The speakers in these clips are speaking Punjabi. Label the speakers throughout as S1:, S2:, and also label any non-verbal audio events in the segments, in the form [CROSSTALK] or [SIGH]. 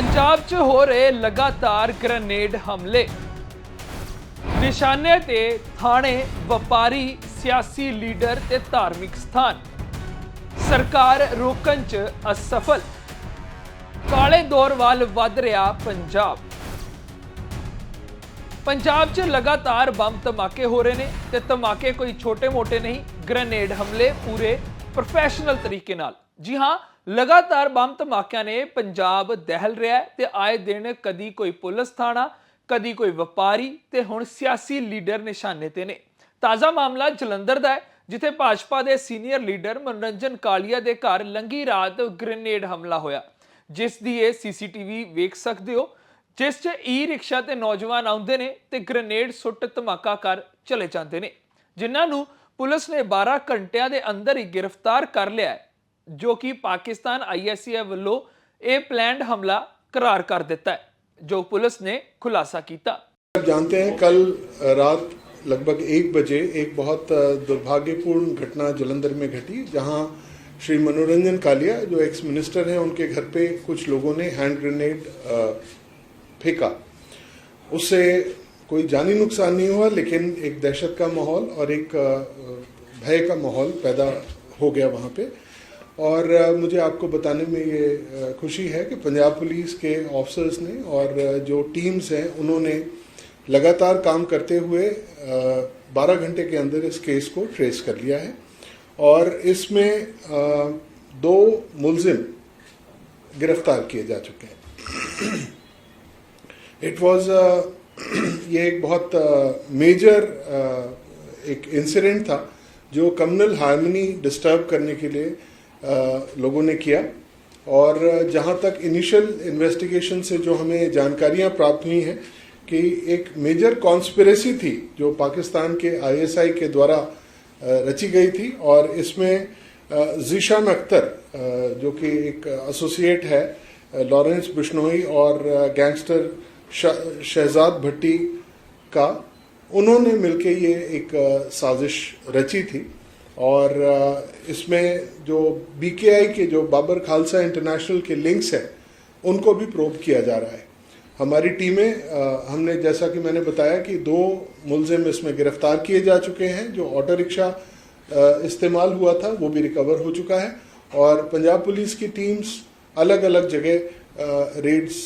S1: ਪੰਜਾਬ 'ਚ ਹੋ ਰਹੇ ਲਗਾਤਾਰ ਗ੍ਰਨੇਡ ਹਮਲੇ। ਨਿਸ਼ਾਨੇ ਤੇ ਥਾਣੇ ਵਪਾਰੀ, ਸਿਆਸੀ ਲੀਡਰ ਤੇ ਧਾਰਮਿਕ ਸਥਾਨ। ਸਰਕਾਰ ਰੋਕਣ 'ਚ ਅਸਫਲ। ਕਾਲੇ ਦੌਰ ਵੱਲ ਵੱਧ ਰਿਹਾ ਪੰਜਾਬ। ਪੰਜਾਬ 'ਚ ਲਗਾਤਾਰ ਬੰਬ ਧਮਾਕੇ ਹੋ ਰਹੇ ਨੇ ਤੇ ਧਮਾਕੇ ਕੋਈ ਛੋਟੇ-ਮੋਟੇ ਨਹੀਂ, ਗ੍ਰਨੇਡ ਹਮਲੇ ਪੂਰੇ ਪ੍ਰੋਫੈਸ਼ਨਲ ਤਰੀਕੇ ਨਾਲ। ਜੀ ਹਾਂ ਲਗਾਤਾਰ ਬੰਬ ਧਮਾਕਿਆਂ ਨੇ ਪੰਜਾਬ ਦਹਿਲ ਰਿਹਾ ਹੈ ਤੇ ਆਏ ਦਿਨ ਕਦੀ ਕੋਈ ਪੁਲਿਸ ਥਾਣਾ, ਕਦੀ ਕੋਈ ਵਪਾਰੀ ਤੇ ਹੁਣ ਸਿਆਸੀ ਲੀਡਰ ਨਿਸ਼ਾਨੇ ਤੇ ਨੇ। ਤਾਜ਼ਾ ਮਾਮਲਾ ਜਲੰਧਰ ਦਾ ਹੈ, ਜਿੱਥੇ ਭਾਜਪਾ ਦੇ ਸੀਨੀਅਰ ਲੀਡਰ ਮਨੋਰੰਜਨ ਕਾਲੀਆ ਦੇ ਘਰ ਲੰਗੀ ਰਾਤ ਗ੍ਰਨੇਡ ਹਮਲਾ ਹੋਇਆ। ਜਿਸ ਦੀ ਇਹ ਸੀਸੀਟੀਵੀ ਵੇਖ ਸਕਦੇ ਹੋ, ਜਿਸ 'ਚ ਈ ਰਿਕਸ਼ਾ ਤੇ ਨੌਜਵਾਨ ਆਉਂਦੇ ਨੇ ਤੇ ਗ੍ਰੇਨੇਡ ਸੁੱਟ ਧਮਾਕਾ ਕਰ ਚਲੇ ਜਾਂਦੇ ਨੇ। ਜਿਨ੍ਹਾਂ ਨੂੰ ਪੁਲਿਸ ਨੇ 12 ਘੰਟਿਆਂ ਦੇ ਅੰਦਰ ਹੀ ਗ੍ਰਿਫਤਾਰ ਕਰ ਲਿਆ जो कि पाकिस्तान आईएसएफ वालों ए प्लैंड हमला करार कर देता है, जो पुलिस ने खुलासा किया
S2: आप जानते हैं, कल रात लगभग एक बजे एक बहुत दुर्भाग्यपूर्ण घटना जलंधर में घटी, जहाँ श्री मनोरंजन कालिया, जो एक्स मिनिस्टर हैं, उनके घर पे कुछ लोगों ने हैंड ग्रेनेड फेंका। उससे कोई जानी नुकसान नहीं हुआ, लेकिन एक दहशत का माहौल और एक भय का माहौल पैदा हो गया वहाँ पे। और मुझे आपको बताने में ये खुशी है कि पंजाब पुलिस के ऑफिसर्स ने और जो टीम्स हैं, उन्होंने लगातार काम करते हुए बारह घंटे के अंदर इस केस को ट्रेस कर लिया है। और इसमें दो मुलजिम गिरफ़्तार किए जा चुके हैं। इट वाज [CLEARS THROAT] ये एक बहुत मेजर एक इंसिडेंट था, जो कम्युनल हार्मनी डिस्टर्ब करने के लिए लोगों ने किया। और जहाँ तक इनिशियल इन्वेस्टिगेशन से जो हमें जानकारियाँ प्राप्त हुई हैं कि एक मेजर कॉन्स्पिरेसी थी जो पाकिस्तान के आईएसआई के द्वारा रची गई थी और इसमें जीशान अख्तर जो कि एक एसोसिएट है लॉरेंस बिश्नोई और गैंगस्टर शहजाद भट्टी का, उन्होंने मिलके ये एक साजिश रची थी। और इसमें जो बी के जो बाबर खालसा इंटरनेशनल के लिंक्स हैं, उनको भी प्रोब किया जा रहा है। हमारी टीमें हमने जैसा कि मैंने बताया कि दो मुलजिम इसमें गिरफ़्तार किए जा चुके हैं, जो ऑटो रिक्शा इस्तेमाल हुआ था, वो भी रिकवर हो चुका है। और पंजाब पुलिस की टीम्स अलग अलग जगह रेड्स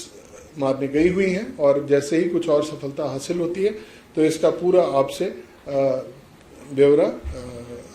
S2: मारने गई हुई हैं, और जैसे ही कुछ और सफलता हासिल होती है तो इसका पूरा आपसे ब्यौरा अ,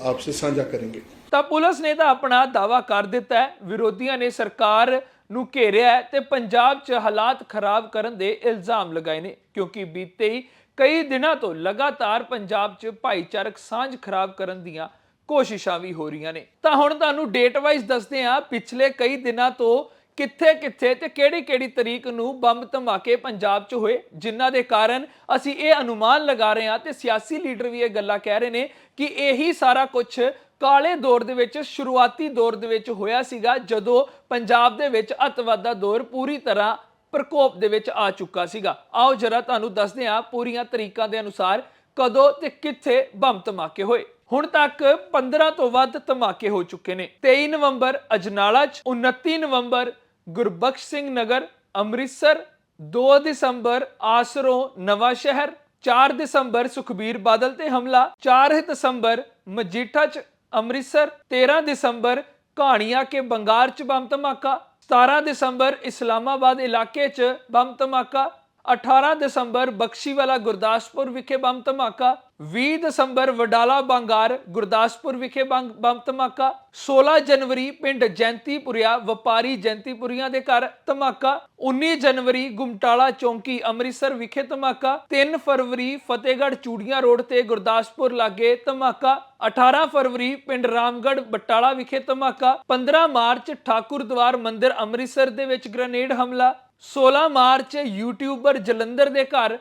S2: आपसे साझा करेंगे
S1: ਤਾਂ ਪੁਲਿਸ ਨੇ ਤਾਂ ਆਪਣਾ ਦਾਵਾ ਕਰ ਦਿੱਤਾ ਹੈ ਵਿਰੋਧੀਆਂ ਨੇ ਸਰਕਾਰ ਨੂੰ ਘੇਰਿਆ ਹੈ ਤੇ ਪੰਜਾਬ 'ਚ ਹਾਲਾਤ ਖਰਾਬ ਕਰਨ ਦੇ ਇਲਜ਼ਾਮ ਲਗਾਏ ਨੇ ਕਿਉਂਕਿ ਬੀਤੇ ਹੀ ਕਈ ਦਿਨਾਂ ਤੋਂ ਲਗਾਤਾਰ ਪੰਜਾਬ 'ਚ ਭਾਈਚਾਰਕ ਸਾਂਝ ਖਰਾਬ ਕਰਨ ਦੀਆਂ ਕੋਸ਼ਿਸ਼ਾਂ ਵੀ ਹੋ ਰਹੀਆਂ ਨੇ ਤਾਂ ਹੁਣ ਤੁਹਾਨੂੰ ਡੇਟ ਵਾਈਜ਼ ਦੱਸਦੇ ਹਾਂ ਪਿਛਲੇ ਕਈ ਦਿਨਾਂ ਤੋਂ ਕਿੱਥੇ ਕਿੱਥੇ ਤੇ ਕਿਹੜੀ ਕਿਹੜੀ ਤਰੀਕ ਨੂੰ ਬੰਬ ਧਮਾਕੇ ਪੰਜਾਬ 'ਚ ਹੋਏ, ਜਿਨ੍ਹਾਂ ਦੇ ਕਾਰਨ ਅਸੀਂ ਇਹ ਅਨੁਮਾਨ ਲਗਾ ਰਹੇ ਹਾਂ ਤੇ ਸਿਆਸੀ ਲੀਡਰ ਵੀ ਇਹ ਗੱਲਾਂ ਕਹਿ ਰਹੇ ਨੇ ਕਿ ਇਹੀ ਸਾਰਾ ਕੁਝ ਕਾਲੇ ਦੌਰ ਦੇ ਵਿੱਚ, ਸ਼ੁਰੂਆਤੀ ਦੌਰ ਦੇ ਵਿੱਚ ਹੋਇਆ ਸੀਗਾ, ਜਦੋਂ ਪੰਜਾਬ ਦੇ ਵਿੱਚ ਅੱਤਵਾਦ ਦਾ ਦੌਰ ਪੂਰੀ ਤਰ੍ਹਾਂ ਪ੍ਰਕੋਪ ਦੇ ਵਿੱਚ ਆ ਚੁੱਕਾ ਸੀਗਾ। ਆਓ ਜਰਾ ਤੁਹਾਨੂੰ ਦੱਸਦੇ ਹਾਂ ਪੂਰੀਆਂ ਤਰੀਕਾਂ ਦੇ ਅਨੁਸਾਰ ਕਦੋਂ ਤੇ ਕਿੱਥੇ ਬੰਬ ਧਮਾਕੇ ਹੋਏ। ਹੁਣ ਤੱਕ 15 ਤੋਂ ਵੱਧ ਧਮਾਕੇ ਹੋ ਚੁੱਕੇ ਨੇ। 23 ਨਵੰਬਰ ਅਜਨਾਲਾ 'ਚ 29 ਨਵੰਬਰ ਗੁਰਬਖਸ਼ ਸਿੰਘ ਨਗਰ, ਅੰਮ੍ਰਿਤਸਰ 2 ਦਸੰਬਰ, ਆਸਰੋਂ, ਨਵਾਂ ਸ਼ਹਿਰ 4 ਦਸੰਬਰ, ਸੁਖਬੀਰ ਬਾਦਲ ਤੇ ਹਮਲਾ 4 ਦਸੰਬਰ, ਮਜੀਠਾ 'ਚ ਅੰਮ੍ਰਿਤਸਰ 13 ਦਸੰਬਰ, ਕਹਾਣੀਆਂ ਕੇ ਬੰਗਾਰ 'ਚ ਬੰਬ ਧਮਾਕਾ 17 ਦਸੰਬਰ, ਇਸਲਾਮਾਬਾਦ ਇਲਾਕੇ 'ਚ ਬੰਬ ਧਮਾਕਾ 18 ਦਸੰਬਰ ਬਖਸ਼ੀਵਾਲਾ ਗੁਰਦਾਸਪੁਰ ਵਿਖੇ ਬੰਬ ਧਮਾਕਾ 20 ਦਸੰਬਰ ਵਡਾਲਾ ਬੰਗਾਰ, ਗੁਰਦਾਸਪੁਰ ਵਿਖੇ ਬੰਬ ਬੰਬ ਧਮਾਕਾ 16 ਜਨਵਰੀ ਪਿੰਡ ਜੈਂਤੀਪੁਰੀਆ, ਵਪਾਰੀ ਜੈਂਤੀਪੁਰੀਆਂ ਦੇ ਘਰ ਧਮਾਕਾ 19 ਜਨਵਰੀ ਗੁਮਟਾਲਾ ਚੌਂਕੀ, ਅੰਮ੍ਰਿਤਸਰ ਵਿਖੇ ਧਮਾਕਾ 3 ਫਰਵਰੀ ਫਤਿਹਗੜ੍ਹ ਚੂੜੀਆਂ ਰੋਡ ਤੇ ਗੁਰਦਾਸਪੁਰ ਲਾਗੇ ਧਮਾਕਾ 18 ਫਰਵਰੀ ਪਿੰਡ ਰਾਮਗੜ੍ਹ ਬਟਾਲਾ ਵਿਖੇ ਧਮਾਕਾ 15 ਮਾਰਚ ਠਾਕੁਰ ਠਾਕੁਰਦੁਆਰ ਮੰਦਿਰ ਅੰਮ੍ਰਿਤਸਰ ਦੇ ਵਿੱਚ ਗ੍ਰਨੇਡ ਹਮਲਾ 16 ਮਾਰਚ ਯੂਟਿਊਬਰ ਜਲੰਧਰ ਦੇ ਘਰ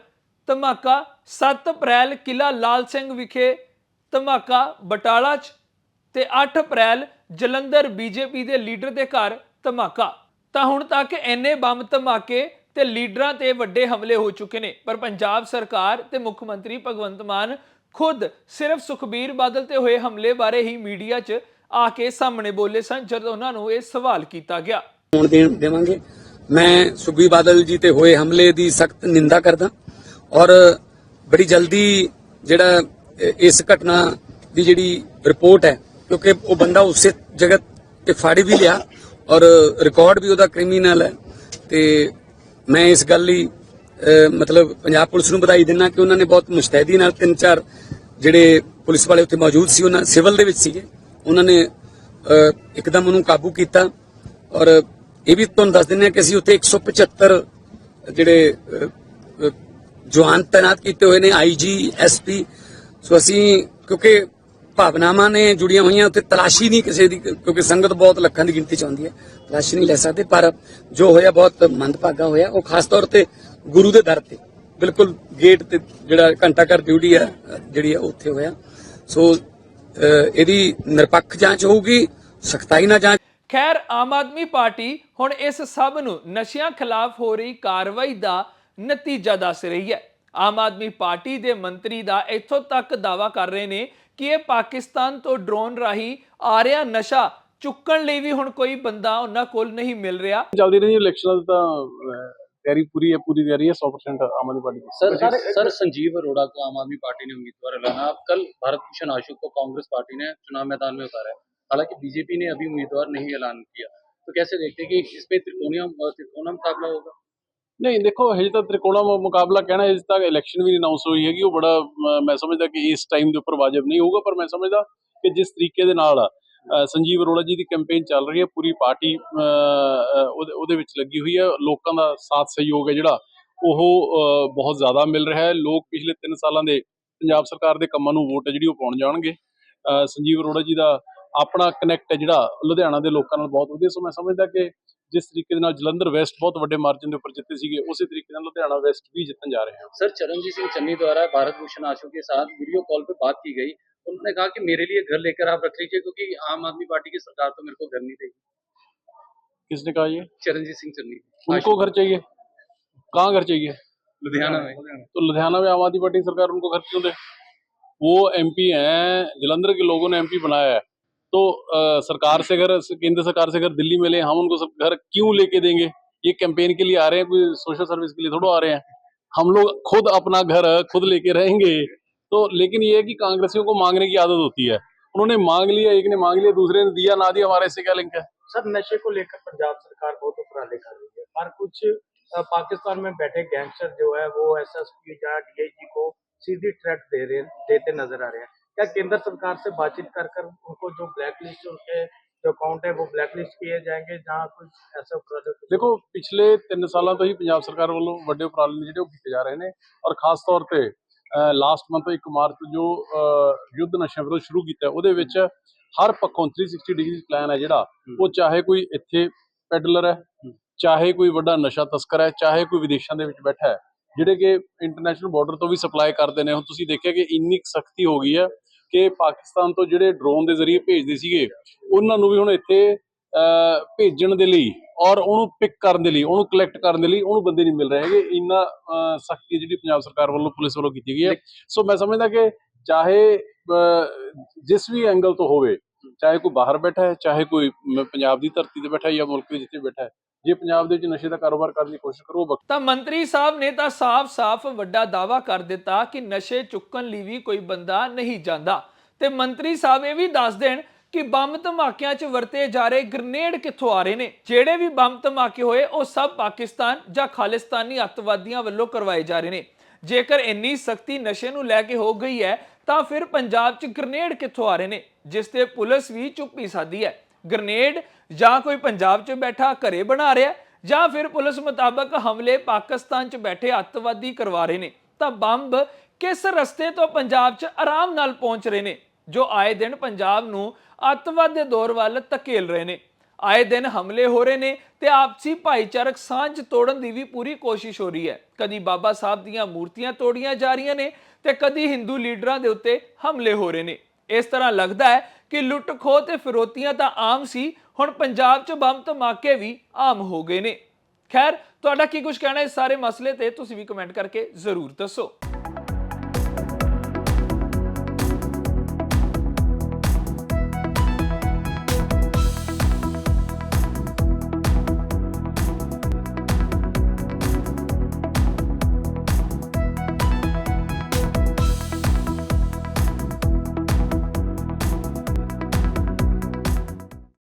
S1: ਧਮਾਕਾ 7 ਅਪ੍ਰੈਲ ਕਿਲਾ ਲਾਲ ਸਿੰਘ ਵਿਖੇ, ਧਮਾਕਾ ਬਟਾਲਾ 'ਚ ਤੇ 8 ਅਪ੍ਰੈਲ ਜਲੰਧਰ ਬੀਜੇਪੀ ਦੇ ਲੀਡਰ ਦੇ ਘਰ ਧਮਾਕਾ। ਤਾਂ ਹੁਣ ਤੱਕ ਇੰਨੇ ਬੰਬ ਧਮਾਕੇ ਤੇ ਲੀਡਰਾਂ ਤੇ ਵੱਡੇ ਹਮਲੇ ਹੋ ਚੁੱਕੇ ਨੇ, ਪਰ ਪੰਜਾਬ ਸਰਕਾਰ ਤੇ ਮੁੱਖ ਮੰਤਰੀ ਭਗਵੰਤ ਮਾਨ ਖੁਦ ਸਿਰਫ ਸੁਖਬੀਰ ਬਾਦਲ ਤੇ ਹੋਏ ਹਮਲੇ ਬਾਰੇ ਹੀ ਮੀਡੀਆ 'ਚ ਆ ਕੇ ਸਾਹਮਣੇ ਬੋਲੇ ਸਨ, ਜਦੋਂ ਉਹਨਾਂ ਨੂੰ ਇਹ ਸਵਾਲ ਕੀਤਾ ਗਿਆ।
S3: ਹੋਣ ਦੇਣ ਦੇਵਾਂਗੇ। ਮੈਂ ਸੁਖਬੀਰ ਬਾਦਲ ਜੀ ਤੇ ਹੋਏ ਹਮਲੇ ਦੀ ਸਖਤ ਨਿੰਦਾ ਕਰਦਾ। ਔਰ ਬੜੀ ਜਲਦੀ ਜਿਹੜਾ ਇਸ ਘਟਨਾ ਦੀ ਜਿਹੜੀ ਰਿਪੋਰਟ ਹੈ ਕਿਉਂਕਿ ਉਹ ਬੰਦਾ ਉਸੇ ਜਗ੍ਹਾ ਤੇ ਫੜ ਵੀ ਲਿਆ ਔਰ ਰਿਕਾਰਡ ਵੀ ਉਹਦਾ ਕ੍ਰਿਮੀਨਲ ਹੈ। ਤੇ ਮੈਂ ਇਸ ਗੱਲ ਲਈ ਮਤਲਬ ਪੰਜਾਬ ਪੁਲਿਸ ਨੂੰ ਵਧਾਈ ਦਿੰਦਾ ਕਿ ਉਹਨਾਂ ਨੇ ਬਹੁਤ ਮੁਸਤੈਦੀ ਨਾਲ ਤਿੰਨ ਚਾਰ ਜਿਹੜੇ ਪੁਲਿਸ ਵਾਲੇ ਉੱਥੇ ਮੌਜੂਦ ਸੀ ਉਹਨਾਂ ਸਿਵਲ ਦੇ ਵਿੱਚ ਸੀਗੇ। ਉਹਨਾਂ ਨੇ ਇੱਕਦਮ ਉਹਨੂੰ ਕਾਬੂ ਕੀਤਾ ਔਰ ਇਹ ਵੀ ਤੁਹਾਨੂੰ ਦੱਸ ਦਿੰਦੇ ਹਾਂ ਕਿ ਅਸੀਂ ਉੱਥੇ 175 ਜਿਹੜੇ ਅ, ਅ, ਜਵਾਨ ਤਾਇਨਾਤ ਕੀਤੇ ਹੋਏ ਨੇ ਆਈਜੀ ਐਸਪੀ ਸੋ ਅਸੀਂ ਕਿਉਂਕਿ ਭਾਵਨਾਵਾਂ ਨੇ ਜੁੜੀਆਂ ਹੋਈਆਂ, ਉੱਥੇ ਤਲਾਸ਼ੀ ਨਹੀਂ ਕਿਸੇ ਦੀ, ਕਿਉਂਕਿ ਸੰਗਤ ਬਹੁਤ ਲੱਖਾਂ ਦੀ ਗਿਣਤੀ ਚ ਆਉਂਦੀ ਹੈ, ਤਲਾਸ਼ੀ ਨਹੀਂ ਲੈ ਸਕਦੇ, ਪਰ ਜੋ ਹੋਇਆ ਬਹੁਤ ਮੰਦਭਾਗਾ ਹੋਇਆ, ਉਹ ਖਾਸ ਤੌਰ ਤੇ ਗੁਰੂ ਦੇ ਦਰ ਤੇ, ਬਿਲਕੁਲ ਗੇਟ ਤੇ ਜਿਹੜਾ ਘੰਟਾ ਘਰ ਡਿਊਟੀ ਹੈ ਜਿਹੜੀ ਹੈ ਉੱਥੇ ਹੋਇਆ। ਸੋ ਇਹਦੀ ਨਿਰਪੱਖ ਜਾਂਚ ਹੋਊਗੀ, ਸਖਤਾਈ ਨਾਲ ਜਾਂਚ
S1: ਖੈਰ, ਆਮ ਆਦਮੀ ਪਾਰਟੀ ਹੁਣ ਇਸ ਸਭ ਨੂੰ ਨਸ਼ਿਆਂ ਖਿਲਾਫ ਹੋ ਰਹੀ ਕਾਰਵਾਈ ਦਾ ਨਤੀਜਾ ਦੱਸ ਰਹੀ ਹੈ ਆਮ ਆਦਮੀ ਪਾਰਟੀ ਦੇ ਮੰਤਰੀ ਦਾ ਇੱਥੋਂ ਤੱਕ ਦਾਵਾ ਕਰ ਰਹੇ ਨੇ ਕਿ ਇਹ ਪਾਕਿਸਤਾਨ ਤੋਂ ਡਰੋਨ ਰਾਹੀਂ ਆ ਰਿਹਾ ਨਸ਼ਾ ਚੁੱਕਣ ਲਈ ਵੀ ਹੁਣ ਕੋਈ ਬੰਦਾ ਉਹਨਾਂ ਕੋਲ ਨਹੀਂ ਮਿਲ ਰਿਹਾ
S4: ਚੱਲਦੀ ਰਹੀ ਇਲੈਕਸ਼ਨ ਤਾਂ ਅਹ, ਤਿਆਰੀ ਪੂਰੀ ਹੈ पूरी तैयारी है 100% आम आदमी पार्टी की
S5: sir sir sir Sanjeev Arora को आम आदमी पार्टी ने उम्मीदवार ऐलाना अब कल भारत भूषण आशु को कांग्रेस पार्टी ने चुनाव मैदान में उतारा है हालांकि बीजेपी ने अभी उम्मीदवार नहीं ऐलान किया तो कैसे देखते हैं कि इसमें त्रिकोणीय त्रिकोणा मुकाबला होगा
S4: ਨਹੀਂ, ਦੇਖੋ ਹਜੇ ਤਾਂ ਤ੍ਰਿਕੋਣਾ ਮੁਕਾਬਲਾ ਕਹਿਣਾ ਇਸ ਤੱਕ ਇਲੈਕਸ਼ਨ ਵੀ ਅਨਾਉਂਸ ਹੋਈ ਹੈਗੀ, ਉਹ ਬੜਾ ਮੈਂ ਸਮਝਦਾ ਕਿ ਇਸ ਟਾਈਮ ਦੇ ਉੱਪਰ ਵਾਜਬ ਨਹੀਂ ਹੋਊਗਾ, ਪਰ ਮੈਂ ਸਮਝਦਾ ਕਿ ਜਿਸ ਤਰੀਕੇ ਦੇ ਨਾਲ ਸੰਜੀਵ ਅਰੋੜਾ ਜੀ ਦੀ ਕੈਂਪੇਨ ਚੱਲ ਰਹੀ ਹੈ, ਪੂਰੀ ਪਾਰਟੀ ਉਹਦੇ ਉਹਦੇ ਵਿੱਚ ਲੱਗੀ ਹੋਈ ਹੈ, ਲੋਕਾਂ ਦਾ ਸਾਥ ਸਹਿਯੋਗ ਹੈ ਜਿਹੜਾ, ਉਹ ਬਹੁਤ ਜ਼ਿਆਦਾ ਮਿਲ ਰਿਹਾ ਹੈ, ਲੋਕ ਪਿਛਲੇ 3 ਸਾਲਾਂ ਦੇ ਪੰਜਾਬ ਸਰਕਾਰ ਦੇ ਕੰਮਾਂ ਨੂੰ ਵੋਟ ਜਿਹੜੀ ਉਹ ਪਾਉਣ ਜਾਣਗੇ ਸੰਜੀਵ ਅਰੋੜਾ ਜੀ ਦਾ ਆਪਣਾ ਕਨੈਕਟ ਹੈ ਜਿਹੜਾ ਲੁਧਿਆਣਾ ਦੇ ਲੋਕਾਂ ਨਾਲ ਬਹੁਤ ਵਧੀਆ ਸੋ ਮੈਂ ਸਮਝਦਾ ਕਿ ਜਿਸ ਤਰੀਕੇ ਦੇ ਨਾਲ ਜਲੰਧਰ ਵੈਸਟ ਬਹੁਤ ਵੱਡੇ ਮਾਰਜਨ ਦੇ ਉੱਪਰ ਜਿੱਤੇ ਸੀਗੇ ਉਸੇ ਤਰੀਕੇ ਨਾਲ ਲੁਧਿਆਣਾ ਵੈਸਟ ਵੀ ਜਿੱਤਣ ਜਾ ਰਹੇ ਹਨ
S5: सर चरणजीत सिंह चन्नी द्वारा भारत भूषण आशु के साथ वीडियो कॉल पे बात की गई उन्होंने कहा कि मेरे लिए घर लेकर आप रख लीजिए क्योंकि आम आदमी पार्टी की सरकार तो मेरे को घर नहीं देगी
S4: किसने कहा ये
S5: चरणजीत सिंह चन्नी
S4: उनको घर चाहिए कहाँ घर चाहिए
S5: लुधियाना में
S4: तो लुधियाना में आम आदमी पार्टी की सरकार उनको घर क्यों दे वो एमपी हैं जलंधर के लोगों ने एमपी बनाया है तो अ, सरकार से अगर केंद्र सरकार से अगर दिल्ली में ले हम उनको सब घर क्यों लेके देंगे? ये कैंपेन के लिए आ रहे हैं कोई सोशल सर्विस के लिए थोड़ा आ रहे हैं। हम लोग खुद अपना घर खुद लेके रहेंगे। तो लेकिन ये है कि कांग्रेसियों को मांगने की आदत होती है। उन्होंने मांग लिया एक ने मांग लिया दूसरे ने दिया ना दिया हमारे इससे क्या लिंक है?
S6: सर नशे को लेकर पंजाब सरकार बहुत उपराले कर रही है। पर कुछ पाकिस्तान में बैठे गैंगस्टर जो है वो एसएसपी या डीआईजी को सीधी थ्रेट दे रहे देते नज़र आ रहे हैं। क्या केंद्र सरकार से बातचीत कर कर उनको जो ब्लैक लिस्ट उनके जो अकाउंट है वो ब्लैक लिस्ट किए जाएंगे जहाँ कुछ ऐसा उपराध
S4: ਦੇਖੋ ਪਿਛਲੇ 3 ਸਾਲਾਂ ਤੋਂ ਹੀ ਪੰਜਾਬ ਸਰਕਾਰ ਵੱਲੋਂ ਵੱਡੇ ਉਪਰਾਲੇ ਨੇ ਜਿਹੜੇ ਉਹ ਕੀਤੇ ਜਾ ਰਹੇ ਨੇ ਔਰ ਖਾਸ ਤੌਰ ਤੇ ਲਾਸਟ ਮੰਥ 1 ਮਾਰਚ ਜੋ ਅਹ, ਯੁੱਧ ਨਸ਼ਿਆਂ ਵਿਰੁੱਧ ਸ਼ੁਰੂ ਕੀਤਾ ਉਹਦੇ ਵਿੱਚ ਹਰ ਪੱਖੋਂ 360 ਡਿਗਰੀ ਪਲਾਨ ਹੈ ਜਿਹੜਾ ਉਹ ਚਾਹੇ ਕੋਈ ਇੱਥੇ ਪੈਡਲਰ ਹੈ ਚਾਹੇ ਕੋਈ ਵੱਡਾ ਨਸ਼ਾ ਤਸਕਰ ਹੈ ਚਾਹੇ ਕੋਈ ਵਿਦੇਸ਼ਾਂ ਦੇ ਵਿੱਚ ਬੈਠਾ ਹੈ ਜਿਹੜੇ ਕਿ ਇੰਟਰਨੈਸ਼ਨਲ ਬਾਰਡਰ ਤੋਂ ਵੀ ਸਪਲਾਈ ਕਰਦੇ ਨੇ ਹੁਣ ਤੁਸੀਂ ਦੇਖਿਆ ਕਿ ਇੰਨੀ ਸਖਤੀ ਹੋ ਗਈ ਹੈ ਕਿ ਪਾਕਿਸਤਾਨ ਤੋਂ ਜਿਹੜੇ ਡਰੋਨ ਦੇ ਜ਼ਰੀਏ ਭੇਜਦੇ ਸੀਗੇ ਉਹਨਾਂ ਨੂੰ ਵੀ ਹੁਣ ਇੱਥੇ ਭੇਜਣ ਦੇ ਲਈ ਔਰ ਉਹਨੂੰ ਪਿਕ ਕਰਨ ਦੇ ਲਈ ਉਹਨੂੰ ਕਲੈਕਟ ਕਰਨ ਦੇ ਲਈ ਉਹਨੂੰ ਬੰਦੇ ਨਹੀਂ ਮਿਲ ਰਹੇ ਹੈਗੇ। ਇੰਨਾ ਸਖਤੀ ਜਿਹੜੀ ਪੰਜਾਬ ਸਰਕਾਰ ਵੱਲੋਂ ਪੁਲਿਸ ਵੱਲੋਂ ਕੀਤੀ ਗਈ ਹੈ। ਸੋ ਮੈਂ ਸਮਝਦਾ ਕਿ ਚਾਹੇ ਜਿਸ ਵੀ ਐਂਗਲ ਤੋਂ ਹੋਵੇ ਚਾਹੇ ਕੋਈ ਬਾਹਰ ਬੈਠਾ ਹੈ, ਚਾਹੇ ਕੋਈ ਪੰਜਾਬ ਦੀ ਧਰਤੀ ਤੇ ਬੈਠਾ ਹੈ ਜਾਂ ਮੁਲਕ ਦੇ ਜਿੱਥੇ ਬੈਠਾ ਹੈ, ਜੇ ਪੰਜਾਬ ਦੇ ਵਿੱਚ ਨਸ਼ੇ ਦਾ ਕਾਰੋਬਾਰ ਕਰਨ ਦੀ ਕੋਸ਼ਿਸ਼ ਕਰੋ
S1: ਤਾਂ ਮੰਤਰੀ ਸਾਹਿਬ ਨੇ ਤਾਂ ਸਾਫ਼-ਸਾਫ਼ ਵੱਡਾ ਦਾਵਾ ਕਰ ਦਿੱਤਾ ਕਿ ਨਸ਼ੇ ਚੁੱਕਣ ਲਈ ਵੀ ਕੋਈ ਬੰਦਾ ਨਹੀਂ ਜਾਂਦਾ। ਤੇ ਮੰਤਰੀ ਸਾਹਿਬ ਇਹ ਵੀ ਦੱਸ ਦੇਣ ਕਿ ਬੰਬ ਧਮਾਕਿਆਂ 'ਚ ਵਰਤੇ ਜਾ ਰਹੇ ਗ੍ਰਨੇਡ ਕਿੱਥੋਂ ਆ ਰਹੇ ਨੇ? ਜਿਹੜੇ ਵੀ ਬੰਬ ਧਮਾਕੇ ਹੋਏ, ਉਹ ਸਭ ਪਾਕਿਸਤਾਨ ਜਾਂ ਖਾਲਿਸਤਾਨੀ ਅੱਤਵਾਦੀਆਂ ਵੱਲੋਂ ਕਰਵਾਏ ਜਾ ਰਹੇ ਨੇ। ਜੇਕਰ ਇੰਨੀ ਸਖਤੀ ਨਸ਼ੇ ਨੂੰ ਲੈ ਕੇ ਹੋ ਗਈ ਹੈ ਤਾਂ ਫਿਰ ਪੰਜਾਬ 'ਚ ਗ੍ਰਨੇਡ ਕਿੱਥੋਂ ਆ ਰਹੇ ਨੇ? ਜਿਸ ਤੇ ਪੁਲਿਸ ਵੀ ਚੁੱਪੀ ਸਾਦੀ ਹੈ। ਗ੍ਰਨੇਡ ਜਾਂ ਕੋਈ ਪੰਜਾਬ 'ਚ ਬੈਠਾ ਘਰੇ ਬਣਾ ਰਿਹਾ ਜਾਂ ਫਿਰ ਪੁਲਿਸ ਮੁਤਾਬਕ ਹਮਲੇ ਪਾਕਿਸਤਾਨ 'ਚ ਬੈਠੇ ਅੱਤਵਾਦੀ ਕਰਵਾ ਰਹੇ ਨੇ। ਤਾਂ ਬੰਬ ਕਿਸ ਰਸਤੇ ਤੋਂ ਪੰਜਾਬ 'ਚ ਆਰਾਮ ਨਾਲ ਪਹੁੰਚ ਰਹੇ ਨੇ? ਜੋ ਆਏ ਦਿਨ ਪੰਜਾਬ ਨੂੰ ਅੱਤਵਾਦ ਦੇ ਦੌਰ ਵੱਲ ਧਕੇਲ ਰਹੇ ਨੇ। ਆਏ ਦਿਨ ਹਮਲੇ ਹੋ ਰਹੇ ਨੇ ਤੇ ਆਪਸੀ ਭਾਈਚਾਰਕ ਸਾਂਝ ਤੋੜਨ ਦੀ ਵੀ ਪੂਰੀ ਕੋਸ਼ਿਸ਼ ਹੋ ਰਹੀ ਹੈ। ਕਦੀ ਬਾਬਾ ਸਾਹਿਬ ਦੀਆਂ ਮੂਰਤੀਆਂ ਤੋੜੀਆਂ ਜਾ ਰਹੀਆਂ ਨੇ ਤੇ ਕਦੀ ਹਿੰਦੂ ਲੀਡਰਾਂ ਦੇ ਉੱਤੇ ਹਮਲੇ ਹੋ ਰਹੇ ਨੇ। ਇਸ ਤਰ੍ਹਾਂ ਲੱਗਦਾ ਹੈ ਕਿ ਲੁੱਟ ਖੋਹ ਤੇ ਫਿਰੋਤੀਆਂ ਤਾਂ ਆਮ ਸੀ, ਹੁਣ ਪੰਜਾਬ 'ਚ ਬੰਬ ਧਮਾਕੇ ਵੀ ਆਮ ਹੋ ਗਏ ਨੇ। ਖੈਰ, ਤੁਹਾਡਾ ਕੀ ਕੁਝ ਕਹਿਣਾ ਇਸ ਸਾਰੇ ਮਸਲੇ ਤੇ, ਤੁਸੀਂ ਵੀ ਕਮੈਂਟ ਕਰਕੇ ਜ਼ਰੂਰ ਦੱਸੋ।